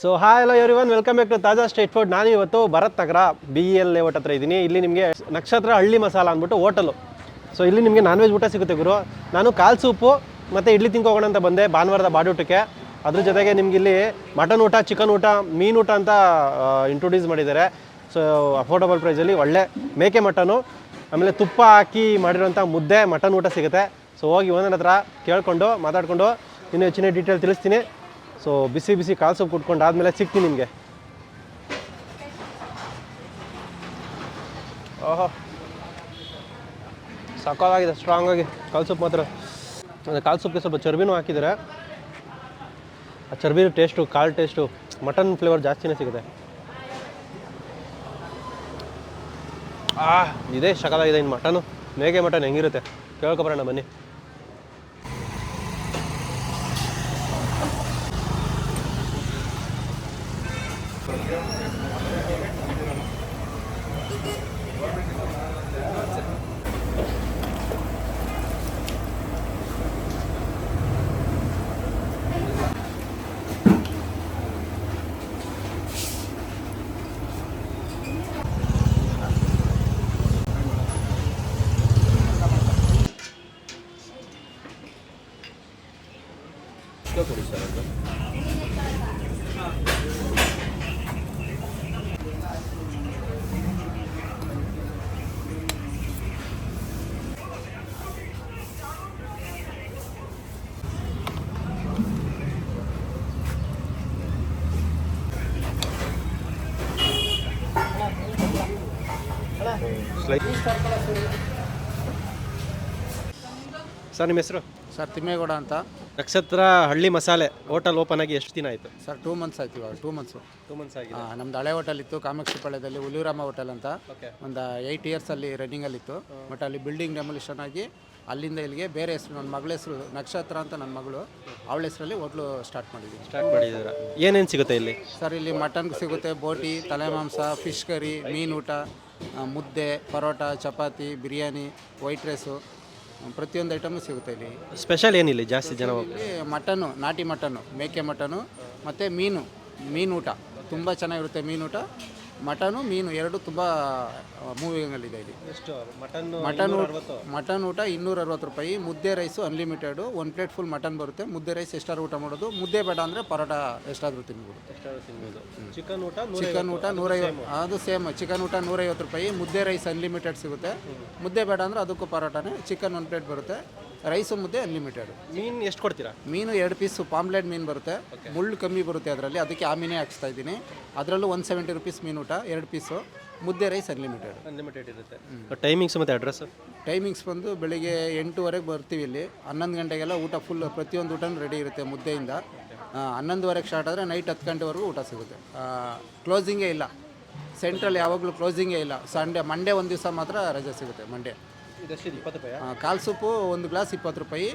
So hi hello everyone welcome back to Taaza street food ನಾನು ಇವತ್ತು Bharat Nagar B E L layout ಹತ್ರ ಇದ್ದೀನಿ. ಇಲ್ಲಿ ನಿಮಗೆ ನಕ್ಷತ್ರ ಹಳ್ಳಿ ಮಸಾಲ ಅಂದ್ಬಿಟ್ಟು ಹೋಟಲು. ಸೊ ಇಲ್ಲಿ ನಿಮಗೆ ನಾನ್ ವೆಜ್ ಊಟ ಸಿಗುತ್ತೆ ಗುರು. ನಾನು ಕಾಲ್ ಸೂಪು ಮತ್ತು ಇಡ್ಲಿ ತಿನ್ಕೋಗೋಣ ಅಂತ ಬಂದೆ ಭಾನುವಾರದ ಬಾಡೂಟಕ್ಕೆ ಅದ್ರ ಜೊತೆಗೆ ನಿಮ್ಗೆ ಇಲ್ಲಿ ಮಟನ್ ಊಟ ಚಿಕನ್ ಊಟ, ಮೀನು ಊಟ ಅಂತ ಇಂಟ್ರೊಡ್ಯೂಸ್ ಮಾಡಿದ್ದಾರೆ. ಸೊ ಅಫೋರ್ಡಬಲ್ ಪ್ರೈಸಲ್ಲಿ ಒಳ್ಳೆ ಮೇಕೆ ಮಟನು, ಆಮೇಲೆ ತುಪ್ಪ ಹಾಕಿ ಮಾಡಿರೋಂಥ ಮುದ್ದೆ, ಮಟನ್ ಊಟ ಸಿಗುತ್ತೆ. ಸೊ ಹೋಗಿ ಒಂದೊಂದು ಹತ್ರ ಕೇಳಿಕೊಂಡು ಮಾತಾಡಿಕೊಂಡು ಇನ್ನೂ ಹೆಚ್ಚಿನ ಡೀಟೇಲ್ ತಿಳಿಸ್ತೀನಿ. ಸೊ ಬಿಸಿ ಬಿಸಿ ಕಾಲು ಸೊಪ್ಪು ಕುಟ್ಕೊಂಡು ಆದಮೇಲೆ ಸಿಗ್ತೀನಿ ನಿಮಗೆ. ಓಹೋ. ಸಕಾಲಾಗಿದೆ ಸ್ಟ್ರಾಂಗ್ ಆಗಿ. ಕಾಲು ಸೊಪ್ಪು ಮಾತ್ರ. ಅಂದರೆ ಕಾಲು ಸೊಪ್ಪಿಗೆ ಸ್ವಲ್ಪ ಚರ್ಬಿನೂ ಹಾಕಿದ್ದಾರೆ. ಆ ಚರ್ಬಿ ಟೇಸ್ಟು ಕಾಳು ಟೇಸ್ಟು ಮಟನ್ ಫ್ಲೇವರ್ ಜಾಸ್ತಿನೇ ಸಿಗುತ್ತೆ. ಆ, ಇದೇ ಸಕಾಲಾಗಿದೆ ಇನ್ನು ಮಟನು ಮೇಗೆ ಮಟನ್ ಹೆಂಗಿರುತ್ತೆ? ಕೇಳ್ಕೊಬರೋಣ ಬನ್ನಿ. Thank you. ಸರ್ ನಿಮ್ಮ ಹೆಸರು? ಸರ್ ತಿಮ್ಮೇಗೌಡ ಅಂತ. ನಕ್ಷತ್ರ ಹಳ್ಳಿ ಮಸಾಲೆ ಹೋಟೆಲ್ ಓಪನ್ ಆಗಿ ಎಷ್ಟು ದಿನ ಆಯಿತು? ಸರ್ ಟೂ ಮಂತ್ಸ್ ಆಯ್ತು ಇವಾಗ ಟೂ ಮಂತ್ಸು ಟೂ ಮಂತ್ಸ್ ಆಗಿದೆ. ನಮ್ದು ಹಳೆ ಹೋಟೆಲ್ ಇತ್ತು ಕಾಮಾಕ್ಷಿಪಾಳ್ಯದಲ್ಲಿ ಹುಲಿರಾಮ ಹೋಟೆಲ್ ಅಂತ. ಒಂದು ಏಯ್ಟ್ ಇಯರ್ಸಲ್ಲಿ ರನ್ನಿಂಗಲ್ಲಿತ್ತು ಬಟ್ ಅಲ್ಲಿ ಬಿಲ್ಡಿಂಗ್ ಡೆಮೊಲಿಷನ್ ಆಗಿ ಅಲ್ಲಿಂದ ಇಲ್ಲಿಗೆ ಬೇರೆ ಹೆಸರು ನನ್ನ ಮಗಳ ಹೆಸರು ನಕ್ಷತ್ರ ಅಂತ ನನ್ನ ಮಗಳು ಅವಳ ಹೆಸರಲ್ಲಿ ಹೋಟ್ಲು ಸ್ಟಾರ್ಟ್ ಮಾಡಿದ್ದೀವಿ ಸ್ಟಾರ್ಟ್ ಮಾಡಿದ್ದೀರಾ? ಏನೇನು ಸಿಗುತ್ತೆ ಇಲ್ಲಿ? ಸರ್ ಇಲ್ಲಿ ಮಟನ್ ಸಿಗುತ್ತೆ ಬೋಟಿ ತಲೆ ಮಾಂಸ ಫಿಶ್ ಕರಿ ಮೀನು ಊಟ. ಮುದ್ದೆ ಪರೋಟ ಚಪಾತಿ ಬಿರಿಯಾನಿ ವೈಟ್ ರೈಸು ಪ್ರತಿಯೊಂದು ಐಟಮು ಸಿಗುತ್ತೆ ಇಲ್ಲಿ. ಸ್ಪೆಷಲ್ ಏನಿಲ್ಲ ಜಾಸ್ತಿ ಜನ ಇಲ್ಲಿ ಮಟನ್ನು ನಾಟಿ ಮಟನ್ನು ಮೇಕೆ ಮಟನು ಮತ್ತು ಮೀನು ಮೀನು ಊಟ. ತುಂಬ ಚೆನ್ನಾಗಿರುತ್ತೆ ಮೀನು ಊಟ. ಮಟನು ಮೀನು ಎರಡು ತುಂಬ ಮೂವಿಂಗಲ್ಲಿದೆ ಇಲ್ಲಿ. ಎಷ್ಟು? ಮಟನ್ ಮಟನ್ ಊಟ ಮಟನ್ ಊಟ ಇನ್ನೂರ ಅರವತ್ತು ರೂಪಾಯಿ. ಮುದ್ದೆ ರೈಸು ಅನ್ಲಿಮಿಟೆಡು ಒಂದು ಪ್ಲೇಟ್ ಫುಲ್ ಮಟನ್ ಬರುತ್ತೆ. ಮುದ್ದೆ ರೈಸ್ ಎಷ್ಟಾದ್ರು ಊಟ ಮಾಡೋದು. ಮುದ್ದೆ ಬೇಡ ಅಂದರೆ ಪರೋಟ ಎಷ್ಟಾದರೂ ತಿನ್ಬೋದು. ತಿನ್ಬೋದು. ಚಿಕನ್ ಊಟ ಚಿಕನ್ ಊಟ ನೂರೈವತ್ತು ಅದು ಸೇಮ್ ಚಿಕನ್ ಊಟ ನೂರೈವತ್ತು ರೂಪಾಯಿ. ಮುದ್ದೆ ರೈಸ್ ಅನ್ಲಿಮಿಟೆಡ್ ಸಿಗುತ್ತೆ. ಮುದ್ದೆ ಬೇಡ ಅಂದರೆ ಅದಕ್ಕೂ ಪರೋಟನೇ. ಚಿಕನ್ ಒಂದು ಪ್ಲೇಟ್ ಬರುತ್ತೆ. ರೈಸು ಮುದ್ದೆ ಅನ್ಲಿಮಿಟೆಡ್ ಮೀನು ಎಷ್ಟು ಕೊಡ್ತೀರಾ? ಮೀನು ಎರಡು ಪೀಸು ಪಾಮ್ಲೆಟ್ ಮೀನು ಬರುತ್ತೆ. ಮುಳ್ಳು ಕಮ್ಮಿ ಬರುತ್ತೆ ಅದರಲ್ಲಿ. ಅದಕ್ಕೆ ಆ ಮೀನೇ ಹಾಕ್ಸ್ತಾ ಇದ್ದೀನಿ. ಅದರಲ್ಲೂ ಒನ್ ಸೆವೆಂಟಿ ರುಪೀಸ್ ಮೀನು ಊಟ ಎರಡು ಪೀಸು ಮುದ್ದೆ ರೈಸ್ ಅನ್ಲಿಮಿಟೆಡ್ ಅನ್ಲಿಮಿಟೆಡ್ ಇರುತ್ತೆ. ಟೈಮಿಂಗ್ಸ್ ಮತ್ತು ಅಡ್ರೆಸ್ ಟೈಮಿಂಗ್ಸ್ ಬಂದು ಬೆಳಿಗ್ಗೆ ಎಂಟೂವರೆಗೆ ಬರ್ತೀವಿ ಇಲ್ಲಿ. ಹನ್ನೊಂದು ಗಂಟೆಗೆಲ್ಲ ಊಟ ಫುಲ್ ಪ್ರತಿಯೊಂದು ಊಟನೂ ರೆಡಿ ಇರುತ್ತೆ ಮುದ್ದೆಯಿಂದ. ಆ, ಹನ್ನೊಂದುವರೆಗೆ ಸ್ಟಾರ್ಟ್ ಆದರೆ ನೈಟ್ ಹತ್ತು ಗಂಟೆವರೆಗೂ ಊಟ ಸಿಗುತ್ತೆ. ಕ್ಲೋಸಿಂಗೇ ಇಲ್ಲ. ಸೆಂಟ್ರಲ್ ಯಾವಾಗಲೂ ಕ್ಲೋಸಿಂಗೇ ಇಲ್ಲ. ಸಂಡೇ ಮಂಡೇ ಒಂದು ದಿವಸ ಮಾತ್ರ ರಜೆ ಸಿಗುತ್ತೆ ಮಂಡೇ ಕಾಲು ಇಪ್ಪತ್ತು ರೂಪಾಯಿ? ಕಾಲ್ ಸೂಪು ಒಂದು ಗ್ಲಾಸ್ ಇಪ್ಪತ್ತು ರೂಪಾಯಿ.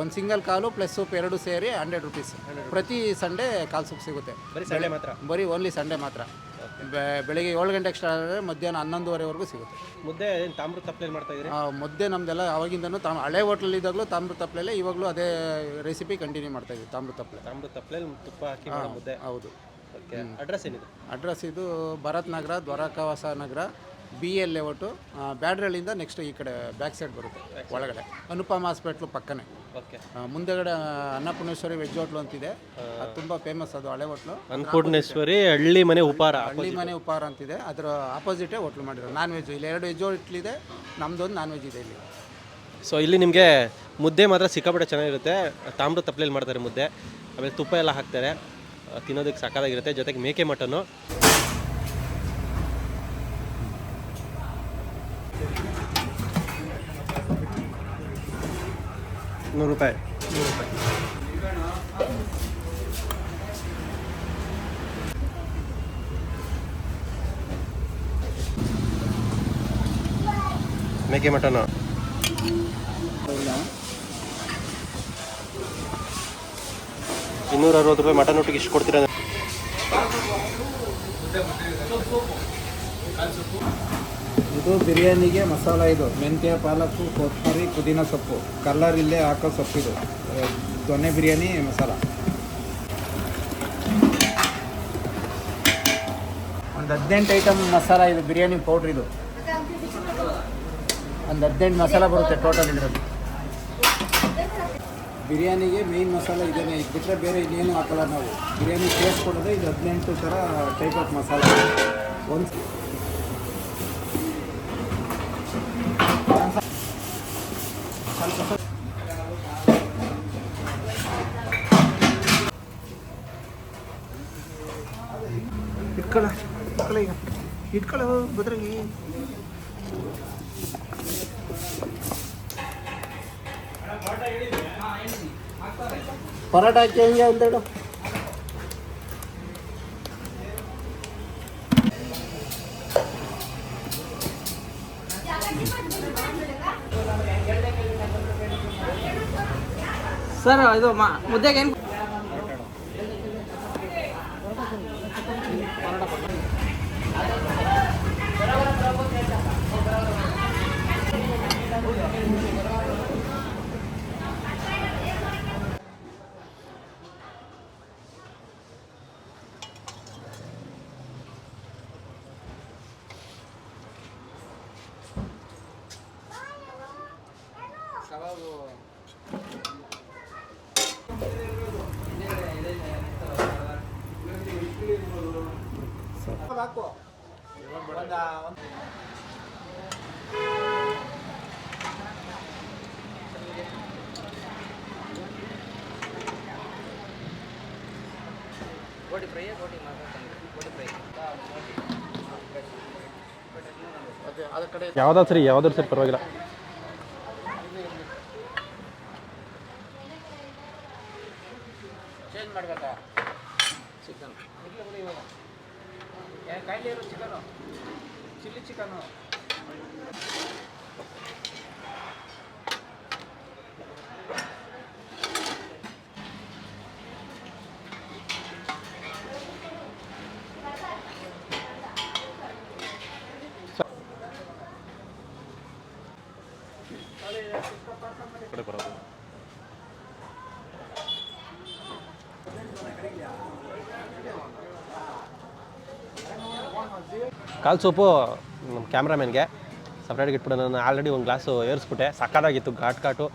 ಒಂದು ಸಿಂಗಲ್ ಕಾಲು ಪ್ಲಸ್ ಸೂಪ್ ಎರಡು ಸೇರಿ ಹಂಡ್ರೆಡ್ ರುಪೀಸ್ ಪ್ರತಿ ಸಂಡೇ ಕಾಲ್ ಸೂಪ್ ಸಿಗುತ್ತೆ. ಬರೀ ಸಂಡೆ ಮಾತ್ರ? ಬರೀ ಓನ್ಲಿ ಸಂಡೇ ಮಾತ್ರ. ಬೆ- ಬೆಳಿಗ್ಗೆ ಏಳು ಗಂಟೆಗೆ ಸ್ಟಾರ್ಟ್ ಆದರೆ ಮಧ್ಯಾಹ್ನ ಹನ್ನೊಂದುವರೆವರೆಗೂ ಸಿಗುತ್ತೆ. ಮುದ್ದೆ ಏನು ತಾಮ್ರ ತಪ್ಪಲೆ ಮಾಡ್ತಾ ಇದ್ದೀರಿ? ಆ, ಮುದ್ದೆ ನಮ್ಮದೆಲ್ಲ ಅವಾಗಿಂದನೂ ತಾಮ್ ಹಳೆ ಹೋಟ್ಲಲ್ಲಿ ಇದ್ದಾಗಲೂ ತಾಮ್ರ ತಪ್ಪಲೆಲ್ಲ ಇವಾಗಲೂ ಅದೇ ರೆಸಿಪಿ ಕಂಟಿನ್ಯೂ ಮಾಡ್ತಾ ಇದ್ದೀವಿ ತಾಮ್ರ ತಪ್ಪಲೆ ತಾಮ್ರ ತಪ್ಪಲೆ ತುಪ್ಪ ಹಾಕಿ ಮಾಡೋ ಮುದ್ದೆ. ಹೌದು. ಓಕೆ ಅಡ್ರೆಸ್ ಏನಿದೆ? ಅಡ್ರೆಸ್ ಇದು Bharath Nagar Dwarakavasa Nagar B L layout ಬ್ಯಾಡ್ರಳ್ಳಿಯಿಂದ next ಈ ಕಡೆ ಬ್ಯಾಕ್ ಸೈಡ್ ಬರುತ್ತೆ ಒಳಗಡೆ. ಅನುಪಮ ಹಾಸ್ಪಿಟ್ಲು ಪಕ್ಕನೇ. ಓಕೆ. ಮುಂದೆಗಡೆ ಅನ್ನಪೂರ್ಣೇಶ್ವರಿ ವೆಜ್ ಹೋಟ್ಲು ಅಂತಿದೆ. ಅದು ತುಂಬ ಫೇಮಸ್ ಅದು ಹಳೆ ಹೋಟ್ಲು. ಅನ್ನಪೂರ್ಣೇಶ್ವರಿ ಹಳ್ಳಿ ಮನೆ ಉಪಾರ ಹಳ್ಳಿ ಮನೆ ಉಪಹಾರ ಅಂತಿದೆ. ಅದರ ಆಪೋಸಿಟೇ ಹೋಟ್ಲು ಮಾಡಿರೋ ನಾನ್ ವೆಜ್ ಇಲ್ಲಿ. ಎರಡು ವೆಜ್ ಇದೆ. ನಮ್ದೊಂದು ನಾನ್ ವೆಜ್ ಇದೆ ಇಲ್ಲಿ. ಸೊ ಇಲ್ಲಿ ನಿಮಗೆ ಮುದ್ದೆ ಮಾತ್ರ ಸಿಕ್ಕಾಪಟ್ಟೆ ಚೆನ್ನಾಗಿರುತ್ತೆ. ತಾಮ್ರ ತಪ್ಪಲೆಯಲ್ಲಿ ಮಾಡ್ತಾರೆ ಮುದ್ದೆ. ಆಮೇಲೆ ತುಪ್ಪ ಎಲ್ಲ ಹಾಕ್ತಾರೆ. ತಿನ್ನೋದಕ್ಕೆ ಸಕ್ಕತ್ತಾಗಿರುತ್ತೆ ಜೊತೆಗೆ ಮೇಕೆ ಮಟನ್ನು. ನೂರು ರೂಪಾಯಿ. ಮೇಕೆ ಮಟನ್. ಇನ್ನೂರ ಅರವತ್ತು ರೂಪಾಯಿ ಮಟನ್ ಊಟಕ್ಕೆ ಇಷ್ಟು ಕೊಡ್ತೀರಾ ಇದು ಬಿರಿಯಾನಿಗೆ ಮಸಾಲ ಇದು. ಮೆಂತ್ಯ ಪಾಲಕ್ಕು ಕೊತ್ತಂಬರಿ, ಪುದೀನ ಸೊಪ್ಪು. ಕಲ್ಲರ್ ಇಲ್ಲೇ ಹಾಕೋ ಸೊಪ್ಪಿದು ದೊನ್ನೆ ಬಿರಿಯಾನಿ, ಮಸಾಲ. ಒಂದು ಹದಿನೆಂಟು ಐಟಮ್ ಮಸಾಲ ಇದು, ಬಿರಿಯಾನಿ ಪೌಡ್ರ್ ಇದು. ಒಂದು ಹದಿನೆಂಟು ಮಸಾಲ ಬರುತ್ತೆ ಟೋಟಲ್ ಇದರಲ್ಲಿ. ಬಿರಿಯಾನಿಗೆ ಮೇಯ್ನ್ ಮಸಾಲ ಇದೇನೆ. ಇದು ಬಿಟ್ಟರೆ ಬೇರೆ ಇನ್ನೇನು ಹಾಕಲ್ಲ ನಾವು. ಬಿರಿಯಾನಿ ಟೇಸ್ಟ್ ಕೊಡೋದು ಇದು ಹದಿನೆಂಟು ಥರ ಟೈಪ್ ಆಫ್ ಮಸಾಲ. ಒಂದು ಇಟ್ಕೊಳ್ಳ ಇಟ್ಕೊಳ್ಳ ಈಗ ಇಟ್ಕೊಳ್ಳ ಬದ್ರಂಗಿ ಪರೋಟ ಹಾಕಿ ಹೆಂಗೆ ಒಂದೆರಡು ಸರ್ ಇದು ಮಾ ಮುದ್ದೆಗೆ ಏನು ಗೋಟಿ ಫ್ರೈ ಗೋಟಿ ಗೋಟಿ ಫ್ರೈ ಅದೇ ಅದ್ರ ಕಡೆ ಯಾವ್ದಾದ್ರು ಸರಿ ಯಾವ್ದಾದ್ರು ಸರಿ ಪರವಾಗಿಲ್ಲ ಚೇಂಜ್ ಮಾಡಬೇಕಾ ಕಾಯಿಲೆ ಇರೋ ಚಿಕನು ಚಿಲ್ಲಿ ಚಿಕನು ಕಾಲು ಸೋಪು ನಮ್ಮ ಕ್ಯಾಮ್ರಾಮನ್ಗೆ ಸಪ್ರೇಟ್ ಇಟ್ಬಿಟ್ಟು ನಾನು ಆಲ್ರೆಡಿ ಒಂದು ಗ್ಲಾಸು ಏರಿಸ್ಬಿಟ್ಟೆ. ಸಕ್ಕತ್ತಾಗಿತ್ತು, ಘಾಟ್ ಘಾಟು.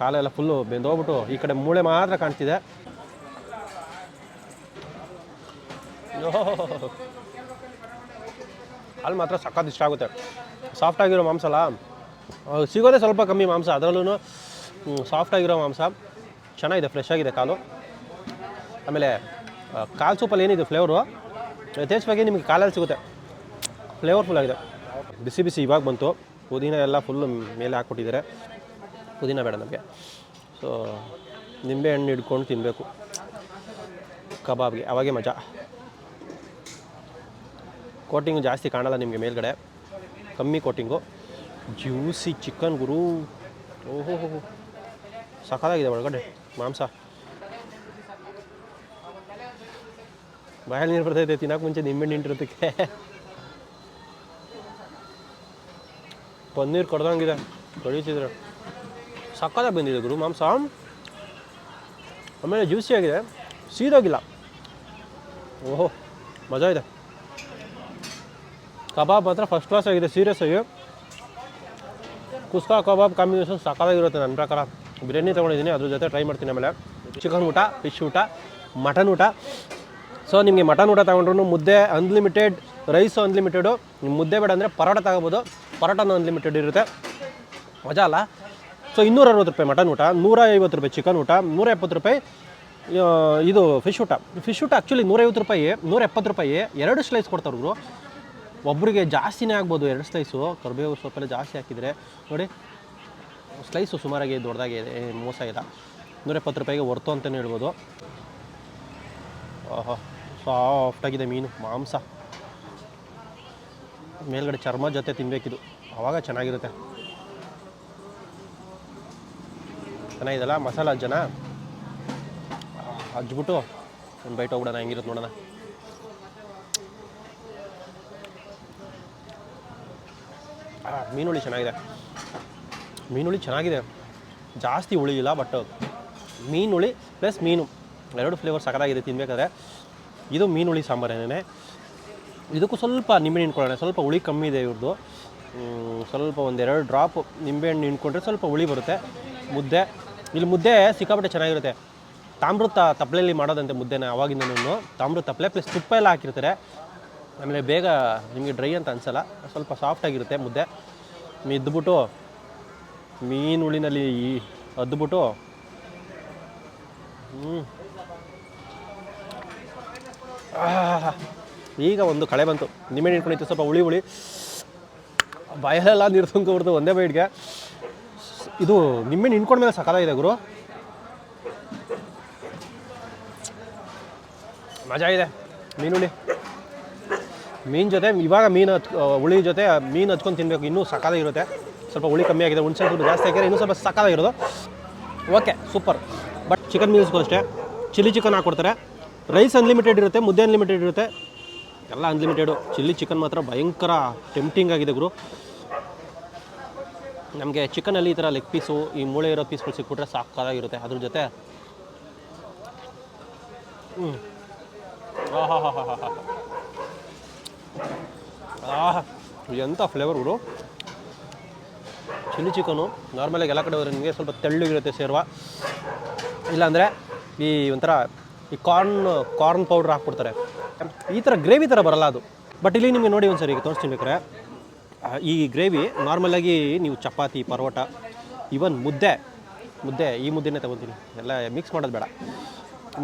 ಕಾಲೆಲ್ಲ ಫುಲ್ಲು ಬೆಂದೋಗ್ಬಿಟ್ಟು ಈ ಕಡೆ ಮೂಳೆ ಮಾತ್ರ ಕಾಣ್ತಿದೆ. ಅಲ್ಲಿ ಮಾತ್ರ ಸಕ್ಕತ್ ಇಷ್ಟ ಆಗುತ್ತೆ. ಸಾಫ್ಟಾಗಿರೋ ಮಾಂಸ ಅಲ್ಲ? ಸಿಗೋದೇ ಸ್ವಲ್ಪ ಕಮ್ಮಿ ಮಾಂಸ. ಅದರಲ್ಲೂ ಸಾಫ್ಟಾಗಿರೋ ಮಾಂಸ. ಚೆನ್ನಾಗಿದೆ ಫ್ರೆಶ್ ಆಗಿದೆ ಕಾಲು. ಆಮೇಲೆ ಕಾಲು ಸೂಪಲ್ಲಿ ಏನಿದೆ ಫ್ಲೇವರು ಯಥೇಚ್ಛವಾಗಿ ನಿಮಗೆ ಕಾಲಲ್ಲಿ ಸಿಗುತ್ತೆ. ಫ್ಲೇವರ್ಫುಲ್ ಆಗಿದೆ. ಬಿಸಿ ಬಿಸಿ ಇವಾಗ ಬಂತು. ಪುದೀನ ಎಲ್ಲ ಫುಲ್ಲು ಮೇಲೆ ಹಾಕ್ಬಿಟ್ಟಿದ್ದಾರೆ ಪುದೀನ ಬೇಡ ನಮಗೆ. ಸೊ ನಿಂಬೆ ಹಣ್ಣು ಹಿಡ್ಕೊಂಡು ತಿನ್ನಬೇಕು ಕಬಾಬ್ಗೆ. ಅವಾಗೆ ಮಜಾ. ಕೋಟಿಂಗು ಜಾಸ್ತಿ ಕಾಣಲ್ಲ ನಿಮಗೆ ಮೇಲ್ಗಡೆ. ಕಮ್ಮಿ ಕೋಟಿಂಗು ಜ್ಯೂಸಿ ಚಿಕನ್ ಗುರು. ಓಹೋ ಸಖತ್ತಾಗಿದೆ ಒಳಗಡೆ ಮಾಂಸ. ಬಾಯಲ್ಲಿ ನೀರು ಬರ್ತೈತೆ ತಿನ್ನೋಕೆ ಮುಂಚೆ ನಿಂಬೆ ನಿಂಟಿರೋದಕ್ಕೆ ಪನ್ನೀರ್ ಕಡ್ದಂಗಿದೆ. ಕಳೀತಿದ್ರೆ ಸಕ್ಕದ ಬಂದಿದೆ ಗುರು, ಮಾಂಸ. ಆಮೇಲೆ ಜ್ಯೂಸಿ ಆಗಿದೆ. ಸೀದೋಗಿಲ್ಲ. ಓಹೋ, ಮಜಾ ಇದೆ. ಕಬಾಬ್ ಮಾತ್ರ ಫಸ್ಟ್ ಕ್ಲಾಸ್ ಆಗಿದೆ ಸೀರಿಯಸ್ ಆಗಿ. ಕುಸ್ಕಾ ಕಬಾಬ್ ಕಾಂಬಿನೇಷನ್ ಸಕ್ಕದಾಗಿರುತ್ತೆ ನನ್ನ ಪ್ರಕಾರ. ಬಿರಿಯಾನಿ ತೊಗೊಂಡಿದ್ದೀನಿ, ಅದ್ರ ಜೊತೆ ಟ್ರೈ ಮಾಡ್ತೀನಿ ಆಮೇಲೆ. ಚಿಕನ್ ಊಟ ಫಿಶ್ ಊಟ ಮಟನ್ ಊಟ. ಸೊ ನಿಮಗೆ ಮಟನ್ ಊಟ ತೊಗೊಂಡ್ರು ಮುದ್ದೆ ಅನ್ಲಿಮಿಟೆಡ್ ರೈಸು ಅನ್ಲಿಮಿಟೆಡು ಮುದ್ದೆ ಬೇಡ ಅಂದರೆ ಪರೋಟ ತಗೋಬೋದು. ಪರೋಟನೂ ಅನ್ಲಿಮಿಟೆಡ್ ಇರುತ್ತೆ. ಮಜಾ ಅಲ್ಲ? ಸೊ ಇನ್ನೂರ ಅರವತ್ತು ರೂಪಾಯಿ ಮಟನ್ ಊಟ ನೂರ ಐವತ್ತು ರೂಪಾಯಿ ಚಿಕನ್ ಊಟ ನೂರ ಎಪ್ಪತ್ತು ರೂಪಾಯಿ ಇದು ಫಿಶ್ ಊಟ. ಫಿಶ್ ಊಟ ಆ್ಯಕ್ಚುಲಿ ನೂರೈವತ್ತು ರೂಪಾಯಿ ನೂರ ಎಪ್ಪತ್ತು ರೂಪಾಯಿ, ಎರಡು ಸ್ಲೈಸ್ ಕೊಡ್ತಾರೆ ಅವರು ಒಬ್ಬರಿಗೆ ಜಾಸ್ತಿನೇ ಆಗ್ಬೋದು ಎರಡು ಸ್ಲೈಸು ಕರಿಬೇವು ಸೊಪ್ಪೆಲ್ಲ ಜಾಸ್ತಿ ಹಾಕಿದರೆ, ನೋಡಿ ಸ್ಲೈಸು ಸುಮಾರಾಗಿ ದೊಡ್ಡದಾಗಿ ಮೋಸ ಇಲ್ಲ. ನೂರ ಎಪ್ಪತ್ತು ರೂಪಾಯಿಗೆ ಹೊರ್ತು ಅಂತಲೇ ಹೇಳ್ಬೋದು. ಓಹೋ ಸಾಫ್ಟಾಗಿದೆ ಮೀನು, ಮಾಂಸ. ಮೇಲ್ಗಡೆ ಚರ್ಮ ಜೊತೆ ತಿನ್ನಬೇಕಿದು ಆವಾಗ ಚೆನ್ನಾಗಿರುತ್ತೆ. ಚೆನ್ನಾಗಿದೆಲ್ಲ ಮಸಾಲ ಜನ ಹಚ್ಬಿಟ್ಟು ಒಂದು ಬೈಟ್ ಹೋಗ್ಬಿಡೋಣ. ಹೆಂಗಿರುತ್ತೆ ನೋಡೋಣ. ಆ, ಮೀನುಳಿ ಚೆನ್ನಾಗಿದೆ. ಮೀನುಳಿ ಚೆನ್ನಾಗಿದೆ. ಜಾಸ್ತಿ ಉಳಿಯಿಲ್ಲ ಬಟ್ ಮೀನುಳಿ ಪ್ಲಸ್ ಮೀನು. ಎರಡು ಫ್ಲೇವರ್ ಸಖತ್ತಾಗಿದೆ ತಿನ್ಬೇಕಾದ್ರೆ. ಇದು ಮೀನುಳಿ ಸಾಂಬಾರೇನೇ. ಇದಕ್ಕೂ ಸ್ವಲ್ಪ ನಿಂಬೆಹಣ್ಣು ಹಿಂಡ್ಕೊಳ್ಳೋಣ ಸ್ವಲ್ಪ ಹುಳಿ ಕಮ್ಮಿ ಇದೆ ಇವ್ರದ್ದು ಸ್ವಲ್ಪ ಒಂದೆರಡು ಡ್ರಾಪ್ ನಿಂಬೆಹಣ್ಣು ಹಿಂಡ್ಕೊಂಡ್ರೆ ಸ್ವಲ್ಪ ಹುಳಿ ಬರುತ್ತೆ. ಮುದ್ದೆ. ಇಲ್ಲಿ ಮುದ್ದೆ ಸಿಕ್ಕಾಪಟ್ಟೆ ಚೆನ್ನಾಗಿರುತ್ತೆ. ತಾಮ್ರದ ತಪ್ಪಲೆಯಲ್ಲಿ ಮಾಡೋದಂತೆ ಮುದ್ದೆನ ಅವಾಗಿಂದನೂ ತಾಮ್ರದ ತಪ್ಪಲೆ ಪ್ಲಸ್ ತುಪ್ಪ ಎಲ್ಲ ಹಾಕಿರ್ತಾರೆ. ಆಮೇಲೆ ಬೇಗ ನಿಮಗೆ ಡ್ರೈ ಅಂತ ಅನ್ಸಲ್ಲ. ಸ್ವಲ್ಪ ಸಾಫ್ಟಾಗಿರುತ್ತೆ ಮುದ್ದೆ. ಇದ್ದುಬಿಟ್ಟು ಮೀನು ಹುಳಿನಲ್ಲಿ ಈ ಅದ್ಬಿಟ್ಟು ಹ್ಞೂ. ಈಗ ಒಂದು ಕಳೆ ಬಂತು. ನಿಮ್ಮೆ ಇಟ್ಕೊಂಡಿತ್ತು ಸ್ವಲ್ಪ ಹುಳಿ ಹುಳಿ. ಬಯಲೆಲ್ಲ ನೀರು ತುಂಬ್ಕೊಬಿಡ್ತು ಒಂದೇ ಬೈಡ್ಗೆ ಇದು ನಿಂಬೆಹಣ್ಣು ಹಿಂಡ್ಕೊಂಡ್ಮೇಲೆ ಸಕಾಲಾಗಿದೆ ಗುರು. ಮಜಾ ಇದೆ. ಮೀನುಳಿ ಮೀನು ಜೊತೆ, ಇವಾಗ ಮೀನು ಹತ್ ಹುಳಿ ಜೊತೆ, ಮೀನು ಹಚ್ಕೊಂಡು ತಿನ್ನಬೇಕು ಇನ್ನೂ ಸಕಾಲಾಗಿರುತ್ತೆ ಸ್ವಲ್ಪ ಹುಳಿ ಕಮ್ಮಿ ಆಗಿದೆ, ಹುಣಸೆ ದುಡ್ಡು ಜಾಸ್ತಿ ಆಗಿದೆ ಇನ್ನೂ ಸ್ವಲ್ಪ ಸಕಾಲಾಗಿರೋದು ಓಕೆ, ಸೂಪರ್. ಬಟ್ ಚಿಕನ್ ಮೀನ್ಸ್ಗೂ ಅಷ್ಟೇ. ಚಿಲ್ಲಿ ಚಿಕನ್ ಹಾಕ್ಕೊಡ್ತಾರೆ. ರೈಸ್ ಅನ್ಲಿಮಿಟೆಡ್ ಇರುತ್ತೆ, ಮುದ್ದೆ ಅನ್ಲಿಮಿಟೆಡ್ ಇರುತ್ತೆ. ಎಲ್ಲ ಅನ್ಲಿಮಿಟೆಡು ಚಿಲ್ಲಿ ಚಿಕನ್ ಮಾತ್ರ ಭಯಂಕರ ಟೆಂಪ್ಟಿಂಗ್ ಆಗಿದೆ ಗುರು. ನಮಗೆ ಚಿಕನಲ್ಲಿ ಈ ಥರ ಲೆಗ್ ಪೀಸು ಈ ಮೂಳೆ ಇರೋ ಪೀಸ್ಗಳು ಸಿಕ್ಬಿಟ್ರೆ ಸಾಕಾಗಿರುತ್ತೆ ಅದ್ರ ಜೊತೆ ಹ್ಞೂ ಹಾಂ ಹಾಂ ಹಾಂ ಹಾಂ ಹಾಂ ಎಂಥ ಫ್ಲೇವರ್ ಗುರು. ಚಿಲ್ಲಿ ಚಿಕನು ನಾರ್ಮಲಾಗಿ ಎಲ್ಲ ಕಡೆ ಹೋದ್ರೆ ನಿಮಗೆ ಸ್ವಲ್ಪ ತೆಳ್ಳಗಿರುತ್ತೆ ಸೇರುವ. ಇಲ್ಲಾಂದರೆ ಈ ಒಂಥರ ಈ ಕಾರ್ನ್ ಕಾರ್ನ್ ಪೌಡ್ರ್ ಹಾಕ್ಬಿಡ್ತಾರೆ. ಈ ಥರ ಗ್ರೇವಿ ಥರ ಬರಲ್ಲ ಅದು. ಬಟ್ ಇಲ್ಲಿ ನಿಮಗೆ ನೋಡಿ ಒಂದ್ಸರಿ ಈಗ ತೋರಿಸ್ತೀನಿ ಬೇಕಾರೆ ಈ ಗ್ರೇವಿ ನಾರ್ಮಲಾಗಿ ನೀವು ಚಪಾತಿ, ಪರೋಟ ಇವನ್ ಮುದ್ದೆ ಮುದ್ದೆ, ಈ ಮುದ್ದೆನೇ ತಗೊತೀನಿ. ಎಲ್ಲ ಮಿಕ್ಸ್ ಮಾಡೋದು ಬೇಡ.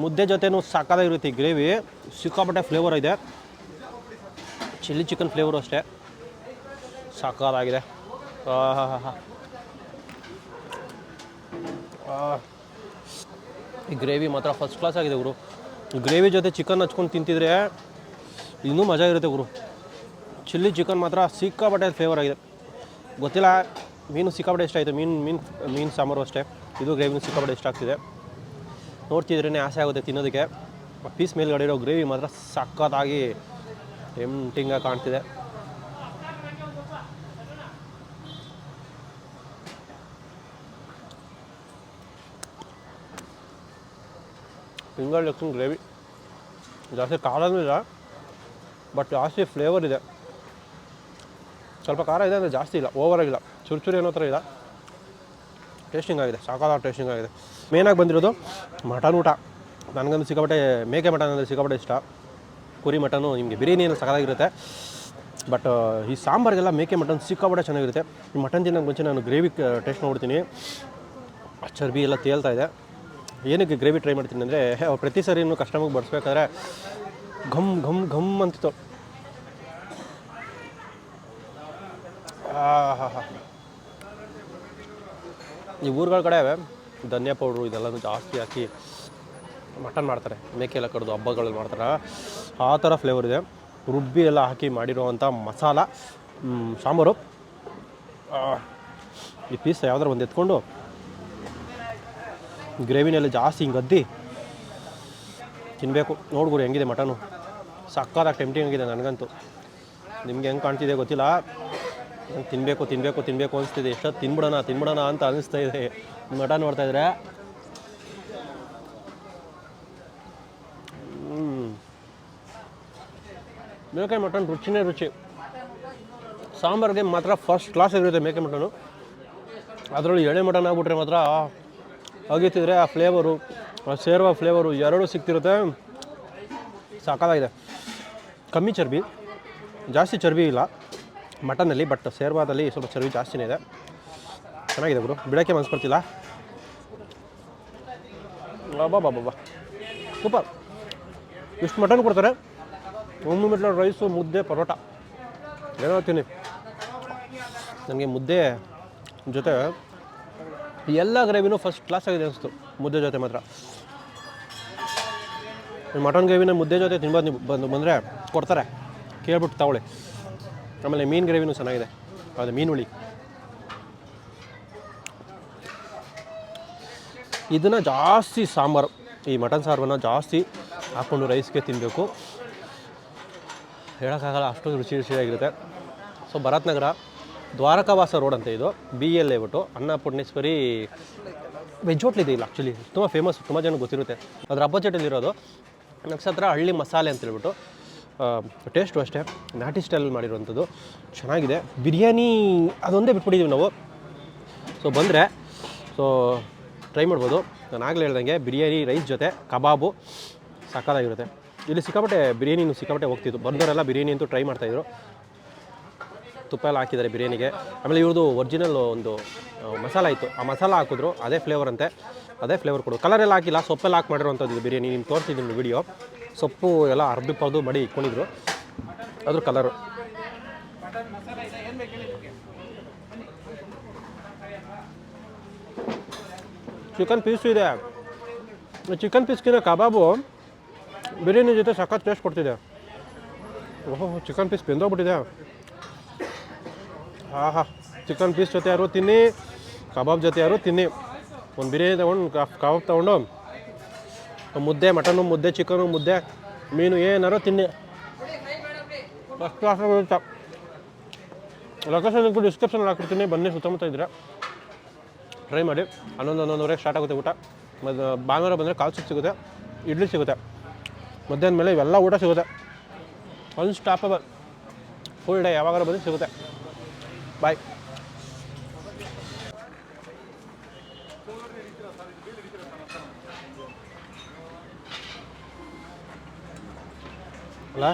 ಮುದ್ದೆ ಜೊತೆನೂ ಸಾಕಾಗಿರುತ್ತೆ ಈ ಗ್ರೇವಿ ಸಿಕ್ಕಾಪಟ್ಟೆ ಫ್ಲೇವರ್ ಇದೆ. ಚಿಲ್ಲಿ ಚಿಕನ್ ಫ್ಲೇವರು ಅಷ್ಟೇ. ಸಾಕಾಗಿದೆ ಹಾಂ ಆ, ಈ ಗ್ರೇವಿ ಮಾತ್ರ ಫಸ್ಟ್ ಕ್ಲಾಸ್ ಆಗಿದೆ ಈ ಗ್ರೇವಿ ಜೊತೆ ಚಿಕನ್ ಹಚ್ಕೊಂಡು ತಿಂತಿದ್ರೆ ಇನ್ನೂ ಮಜಾ ಇರುತ್ತೆ ಗುರು. ಚಿಲ್ಲಿ ಚಿಕನ್ ಮಾತ್ರ ಸಿಕ್ಕಾಪಟ್ಟೆ ಫ್ಲೇವರ್ ಆಗಿದೆ. ಗೊತ್ತಿಲ್ಲ, ಮೀನು ಸಿಕ್ಕಾಪಟ್ಟೆ ಇಷ್ಟ ಆಯಿತು. ಮೀನು ಮೀನು ಮೀನು ಸಾಂಬಾರು ಅಷ್ಟೇ. ಇದು ಗ್ರೇವಿನೂ ಸಿಕ್ಕಾಪಟ್ಟೆ ಇಷ್ಟ ಆಗ್ತಿದೆ. ನೋಡ್ತಿದ್ರೇ ಆಸೆ ಆಗುತ್ತೆ ತಿನ್ನೋದಕ್ಕೆ. ಪೀಸ್ ಮೇಲ್ಗಡೆ ಇರೋ ಗ್ರೇವಿ ಮಾತ್ರ ಸಖತ್ತಾಗಿ ಟೆಂಟಿಂಗಾಗಿ ಕಾಣ್ತಿದೆ. ಫಿಂಗರ್ ಲೆಕ್ಸಿನ ಗ್ರೇವಿ ಜಾಸ್ತಿ ಖಾರನೂ ಇಲ್ಲ ಬಟ್ ಜಾಸ್ತಿ ಫ್ಲೇವರ್ ಇದೆ. ಸ್ವಲ್ಪ ಖಾರ ಇದೆ ಅಂದರೆ ಜಾಸ್ತಿ ಇಲ್ಲ ಓವರ್ ಆಗಿಲ್ಲ. ಚುರು ಏನೋ ಥರ ಇಲ್ಲ. ಟೇಸ್ಟಿಂಗ್ ಆಗಿದೆ, ಸಾಕಾದ ಟೇಸ್ಟಿಂಗ್ ಆಗಿದೆ. ಮೇನಾಗಿ ಬಂದಿರೋದು ಮಟನ್ ಊಟ. ನನಗಂದು ಸಿಕ್ಕಾಪಟ್ಟೆ, ಮೇಕೆ ಮಟನ್ ಅಂದರೆ ಸಿಕ್ಕಾಪಟ್ಟೆ ಇಷ್ಟ. ಕುರಿ ಮಟನು ನಿಮಗೆ ಬಿರಿಯಾನಿ ಏನೋ ಸಕಾಲಾಗಿರುತ್ತೆ ಬಟ್ ಈ ಸಾಂಬಾರಿಗೆಲ್ಲ ಮೇಕೆ ಮಟನ್ ಸಿಕ್ಕಾಪಟ್ಟೆ ಚೆನ್ನಾಗಿರುತ್ತೆ. ಈ ಮಟನ್ ತಿನ್ನೋಕೆ ಮುಂಚೆ ನಾನು ಗ್ರೇವಿ ಟೇಸ್ಟ್ ನೋಡ್ತೀನಿ. ಚರ್ಬಿ ಎಲ್ಲ ತೇಲ್ತಾ ಇದೆ. ಏನಕ್ಕೆ ಗ್ರೇವಿ ಟ್ರೈ ಮಾಡ್ತೀನಿ ಅಂದರೆ ಪ್ರತಿ ಸರಿನೂ ಕಸ್ಟಮರ್ಗೆ ಬಡಿಸ್ಬೇಕಾದ್ರೆ ಘಮ್ ಘಮ್ ಘಮ್ ಅಂತಿತ್ತು. ಆಹಾಹಾ. ಈ ಊರುಗಳ ಕಡೆ ಧನಿಯಾ ಪೌಡ್ರು ಇದೆಲ್ಲನೂ ಜಾಸ್ತಿ ಹಾಕಿ ಮಟನ್ ಮಾಡ್ತಾರೆ. ಮೇಕೆ ಎಲ್ಲ ಕಡ್ದು ಹಬ್ಬಗಳಲ್ಲಿ ಮಾಡ್ತಾರೆ. ಆ ಥರ ಫ್ಲೇವರ್ ಇದೆ. ರುಬ್ಬಿ ಎಲ್ಲ ಹಾಕಿ ಮಾಡಿರುವಂಥ ಮಸಾಲ ಸಾಂಬಾರು. ಈ ಪೀಸ್ ಯಾವ್ದಾರು ಒಂದು ಎತ್ಕೊಂಡು ಗ್ರೇವಿನಲ್ಲಿ ಜಾಸ್ತಿ ಹಿಂಗೆ ಅದ್ದಿ ತಿನ್ನಬೇಕು ನೋಡ್ಗುರು ಹೆಂಗಿದೆ ಮಟನು. ಸಕ್ಕತ್ತಾಗಿ ಟೆಂಪ್ಟಿಂಗ್ ಆಗಿದೆ ನನಗಂತೂ. ನಿಮ್ಗೆ ಹೆಂಗೆ ಕಾಣ್ತಿದೆ ಗೊತ್ತಿಲ್ಲ. ನಂಗೆ ತಿನ್ನಬೇಕು ತಿನ್ನಬೇಕು ತಿನ್ನಬೇಕು ಅನಿಸ್ತಿದೆ. ಎಷ್ಟೊತ್ತು ತಿನ್ಬಿಡೋಣ ತಿನ್ಬಿಡೋಣ ಅಂತ ಅನಿಸ್ತಾ ಇದೆ. ಮಟನ್ ನೋಡ್ತಾ ಇದ್ರೆ. ಮೇಕೆ ಮಟನ್ ರುಚಿನೇ ರುಚಿ. ಸಾಂಬಾರಿಗೆ ಮಾತ್ರ ಫಸ್ಟ್ ಕ್ಲಾಸ್ ಇರುತ್ತೆ ಮೇಕೆ ಮಟನು. ಅದರಲ್ಲಿ ಎಳೆ ಮಟನ್ ಆಗ್ಬಿಟ್ರೆ ಮಾತ್ರ ಅಗಿತಿದ್ರೆ ಆ ಫ್ಲೇವರು ಸೇರುವ ಫ್ಲೇವರು ಎರಡೂ ಸಿಗ್ತಿರುತ್ತೆ. ಸಾಕಾಗಿದೆ. ಕಮ್ಮಿ ಚರ್ಬಿ, ಜಾಸ್ತಿ ಚರ್ಬಿ ಇಲ್ಲ. ಮಟನಲ್ಲಿ ಬಟ್ ಸೇರ್ವಾದಲ್ಲಿ ಸ್ವಲ್ಪ ಚರ್ಬಿ ಜಾಸ್ತಿನೇ ಇದೆ. ಚೆನ್ನಾಗಿದೆ ಗುರು. ಬಿಡೋಕ್ಕೆ ಮನಸ್ಸು ಬರ್ತಿಲ್ಲ. ಬಾಬಾ ಸೂಪರ್ ಇಷ್ಟು ಮಟನ್ ಕೊಡ್ತಾರೆ. ಒಂದು ಮೀಟ್ರ್ ರೈಸು ಮುದ್ದೆ, ಪರೋಟ. ಏನೋ ತಿನ್ನಿ. ನನಗೆ ಮುದ್ದೆ ಜೊತೆ ಎಲ್ಲ ಗ್ರೇವಿನೂ ಫಸ್ಟ್ ಕ್ಲಾಸ್ ಆಗಿದೆ ಅನಿಸ್ತು, ಮುದ್ದೆ ಜೊತೆ ಮಾತ್ರ. ಮಟನ್ ಗ್ರೇವಿನ ಮುದ್ದೆ ಜೊತೆ ತಿನ್ಬೋದು ನೀವು, ಬಂದು ಬಂದರೆ ಕೊಡ್ತಾರೆ. ಕೇಳ್ಬಿಟ್ಟು ತಗೊಳ್ಳಿ. ಆಮೇಲೆ ಮೀನು ಗ್ರೇವಿನೂ ಚೆನ್ನಾಗಿದೆ. ಅದು ಮೀನು ಹುಳಿ ಇದನ್ನು ಜಾಸ್ತಿ ಸಾಂಬಾರು, ಈ ಮಟನ್ ಸಾರವನ್ನು ಜಾಸ್ತಿ ಹಾಕ್ಕೊಂಡು ರೈಸ್ಗೆ ತಿನ್ನಬೇಕು ಹೇಳೋಕ್ಕಾಗಲ್ಲ ಅಷ್ಟೊಂದು ರುಚಿ ರುಚಿಯಾಗಿರುತ್ತೆ. ಸೊ ಭರತ್ ನಗರ ದ್ವಾರಕಾವಾಸ ರೋಡ್ ಅಂತ ಇದು ಬಿ ಎಲ್ ಹೇಳ್ಬಿಟ್ಟು ಅನ್ನಪೂರ್ಣೇಶ್ವರಿ ವೆಜ್ ಹೋಟ್ಲ್ ಇದೆ ಇಲ್ಲ ಆ್ಯಕ್ಚುಲಿ ತುಂಬ ಫೇಮಸ್ ತುಂಬ ಜನ ಗೊತ್ತಿರುತ್ತೆ. ಅದ್ರ ಅಪೋಸಿಟಲ್ಲಿರೋದು ನಕ್ಷತ್ರ ಹಳ್ಳಿ ಮಸಾಲೆ ಅಂತ ಹೇಳ್ಬಿಟ್ಟು ಟೇಸ್ಟು ಅಷ್ಟೇ. ನಾಟಿ ಸ್ಟೈಲಲ್ಲಿ ಮಾಡಿರುವಂಥದ್ದು. ಚೆನ್ನಾಗಿದೆ. ಬಿರಿಯಾನಿ, ಅದೊಂದೇ ಬಿಟ್ಬಿಟ್ಟಿದ್ದೀವಿ ನಾವು. ಸೊ ಬಂದರೆ ಸೊ ಟ್ರೈ ಮಾಡ್ಬೋದು. ನಾನು ಆಗಲೇ ಹೇಳ್ದಂಗೆ, ಬಿರಿಯಾನಿ ರೈಸ್ ಜೊತೆ ಕಬಾಬು ಸಕ್ಕತ್ತಾಗಿರುತ್ತೆ ಇಲ್ಲಿ ಸಿಕ್ಕಾಪಟ್ಟೆ ಬಿರಿಯಾನಿನೂ ಸಿಕ್ಕಾಪಟ್ಟೆ ಹೋಗ್ತಿತ್ತು. ಬಂದವರೆಲ್ಲ ಬಿರಿಯಾನಿ ಅಂತೂ ಟ್ರೈ ಮಾಡ್ತಾಯಿದ್ರು ತುಪ್ಪ ಎಲ್ಲ ಹಾಕಿದ್ದಾರೆ ಬಿರಿಯಾನಿಗೆ. ಆಮೇಲೆ ಇವ್ರದ್ದು ಒರಿಜಿನಲ್ ಒಂದು ಮಸಾಲ ಇತ್ತು. ಆ ಮಸಾಲ ಹಾಕಿದ್ರು, ಅದೇ ಫ್ಲೇವರ್ ಅಂತೆ. ಅದೇ ಫ್ಲೇವರ್ ಕೊಡು. ಕಲರ್ ಎಲ್ಲ ಹಾಕಿಲ್ಲ, ಸೊಪ್ಪೆಲ್ಲ ಹಾಕಿ ಮಾಡಿರುವಂಥದ್ದು ಬಿರಿಯಾನಿ. ನಿಮ್ಗೆ ತೋರಿಸಿದ್ದೀನಿ ವಿಡಿಯೋ ಸೊಪ್ಪು ಎಲ್ಲ ಅರ್ಬಿ ಪರ್ದು ಮಡಿ ಇಟ್ಕೊಂಡಿದ್ರು. ಅದ್ರ ಕಲರು ಚಿಕನ್ ಪೀಸು ಇದೆ. ಚಿಕನ್ ಪೀಸ್ಗಿನ ಕಬಾಬು ಬಿರಿಯಾನಿ ಜೊತೆ ಸಖತ್ ಟೇಸ್ಟ್ ಕೊಡ್ತಿದೆ. ಓಹೋ ಚಿಕನ್ ಪೀಸ್ ಬೆಂದೋಗ್ಬಿಟ್ಟಿದೆ. ಆಹಾ ಚಿಕನ್ ಪೀಸ್ ಜೊತೆ ಯಾರು ತಿನ್ನಿ, ಕಬಾಬ್ ಜೊತೆ ಯಾರು ತಿನ್ನಿ. ಒಂದು ಬಿರಿಯಾನಿ ತೊಗೊಂಡು ಕಬಾಬ್ ತೊಗೊಂಡು. ಮುದ್ದೆ ಮಟನು ಮುದ್ದೆ ಚಿಕನು ಮುದ್ದೆ, ಮೀನು ಏನಾರು ತಿನ್ನಿ. First class location location description ಹಾಕಿರ್ತೀನಿ ಬನ್ನಿ ಸುತ್ತಮುತ್ತ ಇದ್ರೆ. ಟ್ರೈ ಮಾಡಿ. ಹನ್ನೊಂದು ಹನ್ನೊಂದುವರೆಗೆ ಸ್ಟಾರ್ಟ್ ಆಗುತ್ತೆ ಊಟ. ಮತ್ತು ಭಾನುವಾರ ಬಂದರೆ ಕಾಲ್ ಸಿಗುತ್ತೆ, ಇಡ್ಲಿ ಸಿಗುತ್ತೆ. ಮಧ್ಯಾಹ್ನ ಮೇಲೆ ಇವೆಲ್ಲ ಊಟ ಸಿಗುತ್ತೆ. ಅನ್ಸ್ಟಾಪಬಲ್ ಫುಲ್ ಡೇ ಯಾವಾಗಾರ ಬಂದರೆ ಸಿಗುತ್ತೆ. ಬಾಯ್ ಅಲ್ಲ